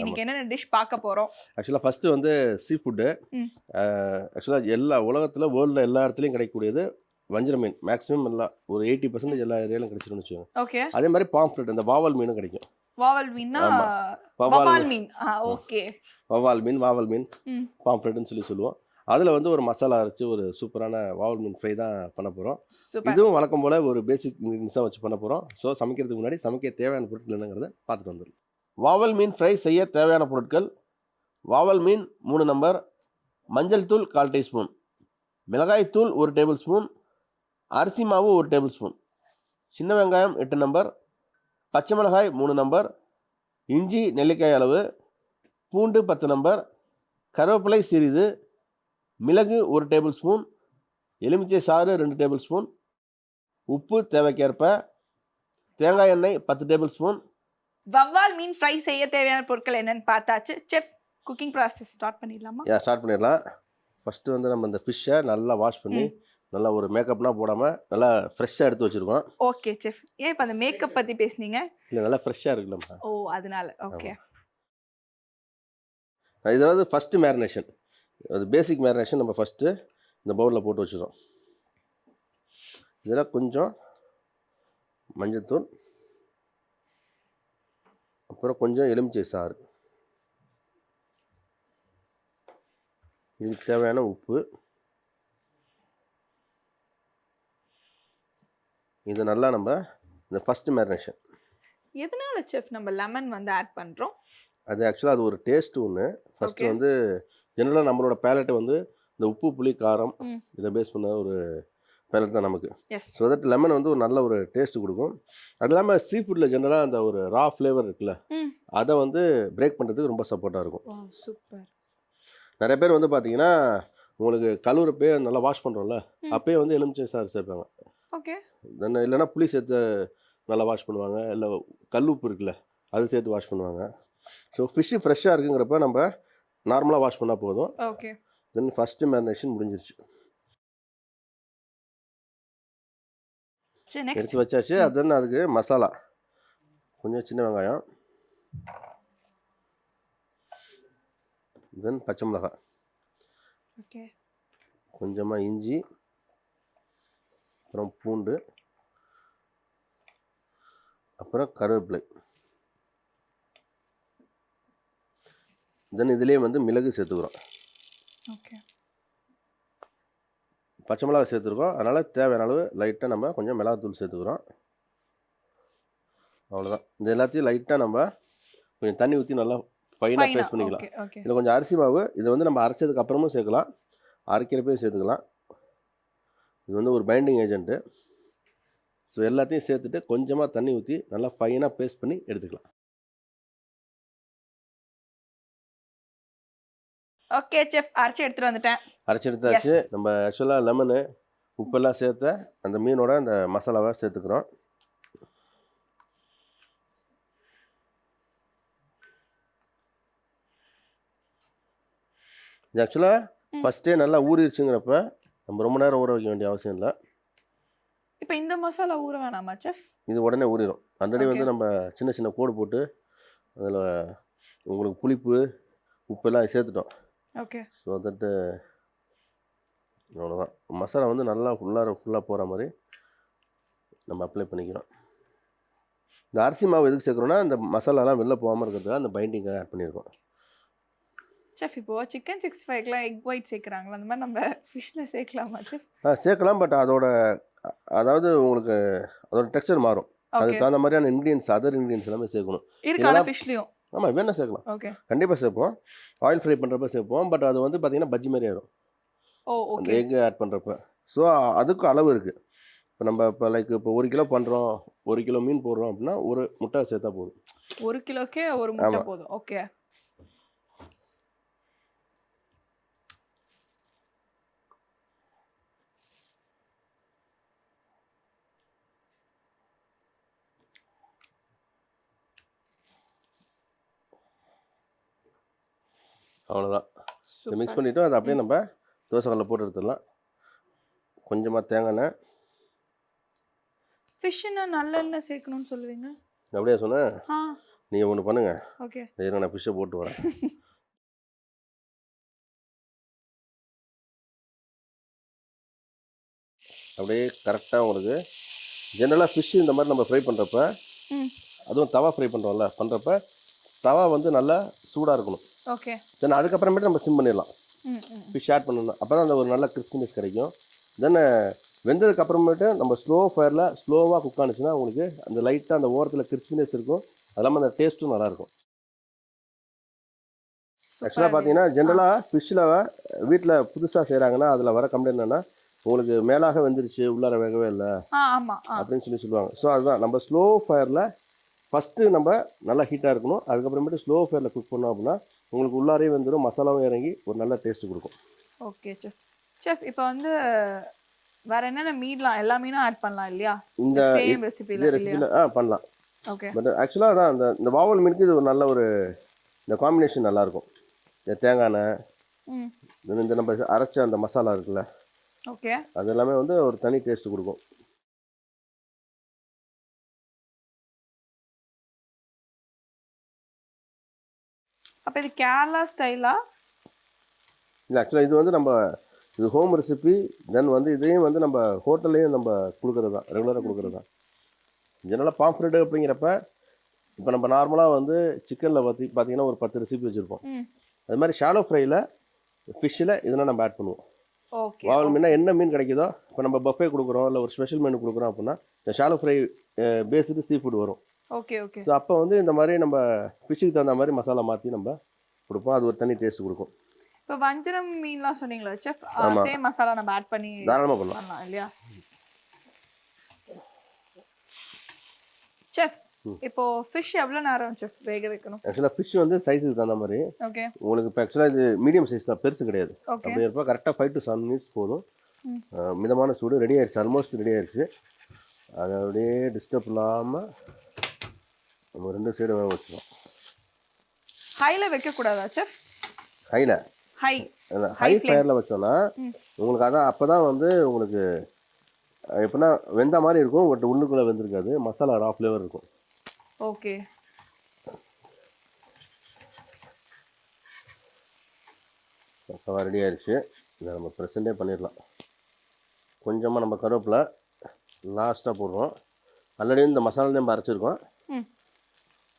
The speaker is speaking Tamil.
இன்னைக்கு என்னென்ன டிஷ் பார்க்க போறோம்? ஆக்சுவலாக ஃபஸ்ட்டு வந்து சீ ஃபுட்டு. ஆக்சுவலாக எல்லா உலகத்தில் வேர்ல்டில் எல்லா இடத்துலையும் கிடைக்கக்கூடியது வஞ்சர மீன். மேக்ஸிமம் எல்லா ஒரு எயிட்டி பர்சன்டேஜ் எல்லா ஏரியாலும் கிடைச்சிரும்னு வச்சுக்கோங்க. ஓகே அதே மாதிரி பாம்ஃப்ரெட் இந்த வாவல் மீனும் கிடைக்கும். வாவல் மீன்னா. வவால் மீன். ஓகே வவால் மீன் வாவல் மீன். பாம்ஃப்ரெட்னு சொல்லி சொல்லுவோம். அதில் வந்து ஒரு மசாலா அரைச்சி ஒரு சூப்பரான வாவல் மீன் ஃப்ரை தான் பண்ண போகிறோம் இதுவும் வழக்கம் போல் ஒரு பேசிக் இன்க்ரீடியன்ஸ் தான் வச்சு பண்ண போகிறோம் ஸோ சமைக்கிறதுக்கு முன்னாடி சமைக்க தேவையான பொருட்கள் என்னங்கிறத பார்த்துட்டு வந்துடலாம். வாவல் மீன் ஃப்ரை செய்ய தேவையான பொருட்கள். வாவல் மீன் மூணு நம்பர் மஞ்சள் தூள் கால் டீஸ்பூன். மிளகாய் தூள் ஒரு டேபிள் ஸ்பூன் அரிசி மாவு ஒரு டேபிள் ஸ்பூன் சின்ன வெங்காயம் எட்டு நம்பர் பச்சை மிளகாய் மூணு நம்பர் இஞ்சி நெல்லிக்காய் அளவு. பூண்டு பத்து நம்பர் கருவேப்பிலை சிறிது. மிளகு ஒரு டேபிள் ஸ்பூன் எலுமிச்சை சாறு ரெண்டு டேபிள் ஸ்பூன் உப்பு தேவைக்கேற்ப. தேங்காய் எண்ணெய் பத்து டேபிள் ஸ்பூன் வவ்வால் மீன் ஃப்ரை செய்ய தேவையான பொருட்கள் என்னன்னு பார்த்தாச்சு. செஃப் குக்கிங் ப்ராசஸ் ஸ்டார்ட் பண்ணிடலாமா? யா ஸ்டார்ட் பண்ணிடலாம். ஃபஸ்ட்டு வந்து நம்ம இந்த ஃபிஷ்ஷை நல்லா வாஷ் பண்ணி நல்லா ஒரு மேக்கப்லாம் போடாமல் நல்லா ஃப்ரெஷ்ஷாக எடுத்து வச்சுருக்கோம் ஓகே செஃப் ஏன் இப்போ அந்த மேக்கப் பத்தி பேசுனீங்க? இல்லை நல்லா ஃப்ரெஷ்ஷாக இருக்குல்லம்மா ஓ அதனால. ஓகே இது வந்து ஃபஸ்ட்டு மேரினேஷன் அது பேசிக் மேரினேஷன் நம்ம ஃபஸ்ட்டு இந்த பவுலில் போட்டு வச்சுருவோம் இதில் கொஞ்சம் மஞ்சள்தூள் அப்புறம் கொஞ்சம் எலுமிச்சை சாறு. இதுக்கு தேவையான உப்பு. இது நல்லா நம்ம இந்த ஃபஸ்ட்டு மேரினேஷன் எதனால செஃப் நம்ம லெமன் வந்து ஆட் பண்றோம்? அது ஆக்சுவலாக அது ஒரு டேஸ்ட் ஒன்று ஃபஸ்ட்டு. வந்து ஜெனரலாக நம்மளோட பேலட்டை வந்து இந்த உப்பு புளி காரம். இதை பேஸ் பண்ண ஒரு பேலட் தான் நமக்கு. ஸோ தட் லெமன் வந்து ஒரு நல்ல ஒரு டேஸ்ட் கொடுக்கும். அது இல்லாமல் சீ ஃபுட்டில் ஜெனரலாக அந்த ஒரு ரா ஃப்ளேவர் இருக்குல்ல. அதை வந்து பிரேக் பண்ணுறதுக்கு ரொம்ப சப்போர்ட்டாக இருக்கும். சூப்பர் நிறைய பேர் வந்து பார்த்தீங்கன்னா உங்களுக்கு கழுவுறப்பே நல்லா வாஷ் பண்ணுறோம்ல. அப்பயே வந்து எலுமிச்சை சாறு சேர்ப்பாங்க. ஓகே. இல்லைன்னா புளி சேர்த்து நல்லா வாஷ் பண்ணுவாங்க இல்லை கல் உப்பு இருக்குல்ல அது சேர்த்து வாஷ் பண்ணுவாங்க. ஸோ ஃபிஷ்ஷு ஃப்ரெஷ்ஷாக இருக்குங்கிறப்ப நம்ம நார்மலாக வாஷ் பண்ணால் போதும். ஓகே. தென் ஃபஸ்ட்டு மேரினேஷன் முடிஞ்சிருச்சு. சரி எடுத்து வச்சாச்சு. அது அதுக்கு? மசாலா. கொஞ்சம் சின்ன வெங்காயம். தென் பச்சை மிளகாய். ஓகே. கொஞ்சமாக இஞ்சி. அப்புறம் பூண்டு. அப்புறம் கருவேப்பிலை. தென் இதுலேயே வந்து மிளகு சேர்த்துக்கிறோம். ஓகே. பச்சை மிளகாய் சேர்த்துருக்கோம். அதனால் தேவையான அளவு லைட்டாக நம்ம கொஞ்சம் மிளகாத்தூள் சேர்த்துக்கிறோம். அவ்வளோதான் இது எல்லாத்தையும் லைட்டாக நம்ம கொஞ்சம் தண்ணி ஊற்றி நல்லா ஃபைனாக பேஸ்ட் பண்ணிக்கலாம். இதில் கொஞ்சம் அரிசி மாவு இதை வந்து நம்ம அரைச்சதுக்கு அப்புறமும் சேர்க்கலாம். அரைக்கிறப்பே சேர்த்துக்கலாம். இது வந்து ஒரு பைண்டிங் ஏஜென்ட்டு ஸோ எல்லாத்தையும் சேர்த்துட்டு கொஞ்சமாக தண்ணி ஊற்றி நல்லா ஃபைனாக பேஸ்ட் பண்ணி எடுத்துக்கலாம். ஓகே செஃப் அரைச்சு எடுத்துட்டு வந்துட்டேன். அரைச்சி எடுத்தாச்சு. நம்ம ஆக்சுவலாக லெமனு உப்பெல்லாம் சேர்த்த அந்த மீனோட அந்த மசாலாவை சேர்த்துக்கிறோம். இது ஆக்சுவலாக. ஃபஸ்ட்டே நல்லா ஊறிடுச்சுங்கிறப்ப நம்ம ரொம்ப நேரம் ஊற வைக்க வேண்டிய அவசியம் இல்லை. இப்போ இந்த மசாலா ஊற வேணாமா செஃப் இது உடனே ஊறிடும் ஆல்ரெடி வந்து. நம்ம சின்ன சின்ன கோடு போட்டு அதில் உங்களுக்கு புளிப்பு உப்பெல்லாம் சேர்த்துட்டோம். ஓகே. ஸோ தட்டு அவ்வளோதான் மசாலா வந்து நல்லா ஃபுல்லாக ஃபுல்லாக போகிற மாதிரி நம்ம அப்ளை பண்ணிக்கிறோம். இந்த அரிசி மாவு எதுக்கு சேர்க்குறோன்னா இந்த மசாலாலாம் வெளில போகாமல் இருக்கிறதுக்காக அந்த பைண்டிங்கை ஆட் பண்ணியிருக்கோம் செஃப் இப்போ சிக்கன் சிக்ஸ்டி ஃபைவ்க்குலாம் எக் ஒயிட் சேர்க்குறாங்களா அந்த மாதிரி நம்ம ஃபிஷ்ல சேர்க்கலாமா செஃப் ஆ சேர்க்கலாம் பட் அதோட அதாவது உங்களுக்கு அதோட டெக்ஸ்சர் மாறும். அதுக்கு தகுந்த மாதிரியான இன்க்ரீடியன்ஸ் அதர் இன்க்ரீடியன்ஸ் எல்லாமே சேர்க்கணும். இதெல்லாம் ஃபிஷ்லயும் ஆமாம் வேணா சேர்க்கலாம். ஓகே. கண்டிப்பாக சேர்ப்போம். ஆயில் ஃப்ரை பண்ணுறப்ப சேர்ப்போம். பட் அது வந்து பார்த்திங்கன்னா பஜ்ஜி மாதிரி ஆயிரும். ஓ அந்த எக் ஆட் பண்ணுறப்ப ஸோ அதுக்கும் அளவு இருக்குது இப்போ நம்ம இப்போ லைக் இப்போ ஒரு கிலோ பண்ணுறோம் ஒரு கிலோ மீன் போடுறோம் அப்படின்னா ஒரு முட்டை சேர்த்தா போதும். ஒரு கிலோக்கே ஒரு முட்டை. போதும். ஓகே. அவ்வளோதான் இதை மிக்ஸ் பண்ணிவிட்டு அதை அப்படியே நம்ம தோசைக்கல்ல போட்டு எடுத்துடலாம். கொஞ்சமாக தேங்காய் எண்ணெய். ஃபிஷ்னா நல்லெண்ணெய் சேர்க்கணும்னு சொல்லுவீங்க? அப்படியே சொன்னேன் நீங்கள் ஒன்று பண்ணுங்கள் ஓகே. இருங்க நான் ஃபிஷ்ஷை போட்டு வரேன். அப்படியே கரெக்டாக உங்களுக்கு ஜென்ரலாக ஃபிஷ் இந்த மாதிரி நம்ம ஃப்ரை பண்ணுறப்ப அதுவும் தவா ஃப்ரை பண்ணுறோம்ல பண்ணுறப்ப தவா வந்து நல்லா சூடாக இருக்கணும். ஓகே. தென் அதுக்கப்புறமேட்டு நம்ம சிம் பண்ணிடலாம். ஃபிஷ் ஆட் பண்ணணும். அப்போ தான் அந்த ஒரு நல்ல கிறிஸ்பினஸ் கிடைக்கும். தென் வெந்ததுக்கு அப்புறமேட்டு நம்ம ஸ்லோ ஃபயரில் ஸ்லோவாக குக் ஆனிச்சுன்னா உங்களுக்கு அந்த லைட்டாக அந்த ஓரத்தில் கிறிஸ்பினஸ் இருக்கும். அது இல்லாமல் அந்த டேஸ்ட்டும் நல்லாயிருக்கும். ஆக்சுவலாக பார்த்தீங்கன்னா ஜென்ரலாக ஃபிஷ்ஷில் வீட்டில் புதுசாக செய்கிறாங்கன்னா அதில் வர கம்ப்ளைண்ட் என்னன்னா உங்களுக்கு மேலாக வெந்துருச்சு உள்ளார வேகவே இல்லை அப்படின்னு சொல்லி சொல்லுவாங்க. ஸோ அதுதான். நம்ம ஸ்லோ ஃபயரில் ஃபஸ்ட்டு நம்ம நல்லா ஹீட்டாக இருக்கணும். அதுக்கப்புறமேட்டு ஸ்லோ ஃபயரில் குக் பண்ணோம் அப்படின்னா உங்களுக்கு உள்ளாரே வெந்துடும் மசாலாவும் இறங்கி ஒரு நல்ல டேஸ்ட் கொடுக்கும். ஓகே செஃப் செஃப் இப்போ வந்து வேற என்னென்ன மீன்லாம் எல்லா மீனும் ஆட் பண்ணலாம் இல்லையா? இந்த சேம் ஆ பண்ணலாம். ஓகே பட் ஆக்சுவலாக அதான் இந்த இந்த வாவல் மீனுக்கு இது ஒரு நல்ல ஒரு இந்த காம்பினேஷன் நல்லாயிருக்கும் இந்த தேங்காய் எண்ணெய் இந்த நம்ம அரைச்ச அந்த மசாலா இருக்குல்ல ஓகே அது எல்லாமே வந்து ஒரு தனி டேஸ்ட் கொடுக்கும். அப்போ இது கேரளா ஸ்டைலா? இல்லை ஆக்சுவலாக இது வந்து நம்ம இது ஹோம் ரெசிபி தென் வந்து இதையும் வந்து நம்ம ஹோட்டல்லையும் நம்ம கொடுக்குறது தான் ரெகுலராக கொடுக்குறது தான் ஜெனரலாக பாம்ஃப்ரெட்டு அப்படிங்கிறப்ப இப்போ நம்ம நார்மலாக வந்து சிக்கனில் பார்த்தி பார்த்தீங்கன்னா ஒரு பத்து ரெசிபி வச்சுருப்போம். அது மாதிரி ஷாலோ ஃப்ரையில் ஃபிஷ்ஷில் இதெல்லாம் நம்ம ஆட் பண்ணுவோம். ஓகே வாவல் மீனா என்ன மீன் கிடைக்குதோ இப்போ நம்ம பஃபே கொடுக்குறோம் இல்லை ஒரு ஸ்பெஷல் மெனு கொடுக்குறோம் அப்படின்னா இந்த shallow fry based sea food வரும். Okay okay. ஸோ அப்போ வந்து இந்த மாதிரி நம்ம ஃபிஷ்ஷுக்கு தகுந்த மாதிரி மசாலா மாற்றி நம்ம கொடுப்போம். அது ஒரு தனி டேஸ்ட் கொடுக்கும். இப்போ வஞ்சரம் மீன்லாம் சொன்னீங்களா செஃப். சேம் மசாலா நம்ம ஆட் பண்ணி தாராளமாக பண்ணலாம். இல்லையா? செஃப் இப்போ ஃபிஷ் எவ்வளோ நேரம் செஃப் வேக வைக்கணும்? ஆக்சுவலாக ஃபிஷ் வந்து சைஸுக்கு தகுந்த மாதிரி. ஓகே. உங்களுக்கு இப்போ ஆக்சுவலாக இது மீடியம் சைஸ் தான் பெருசு கிடையாது. அப்படி இருப்பா கரெக்டாக ஃபைவ் டு செவன் மினிட்ஸ் போதும். மிதமான சூடு ரெடி ஆயிடுச்சு ஆல்மோஸ்ட் ரெடி ஆயிடுச்சு. அதை அப்படியே டிஸ்டர்ப் இல்லாமல் நம்ம ரெண்டு சைடு வேக வச்சுக்கலாம். ஹைல வைக்க கூடாதா செஃப் ஹையில் ஹை ஹை ஃபயரில் வச்சோன்னா. உங்களுக்கு அதான் அப்போ தான் வந்து உங்களுக்கு எப்படின்னா வெந்த மாதிரி இருக்கும் பட் உள்ளுக்குள்ளே வெந்திருக்காது. மசாலா ரா ஃப்ளேவர் இருக்கும். ஓகே பக்கவா ரெடி ஆயிடுச்சு இதை நம்ம ப்ரெசென்ட்டே பண்ணிடலாம். கொஞ்சமாக நம்ம கருவேப்பிலை லாஸ்ட்டாக போடுறோம். ஆல்ரெடி இந்த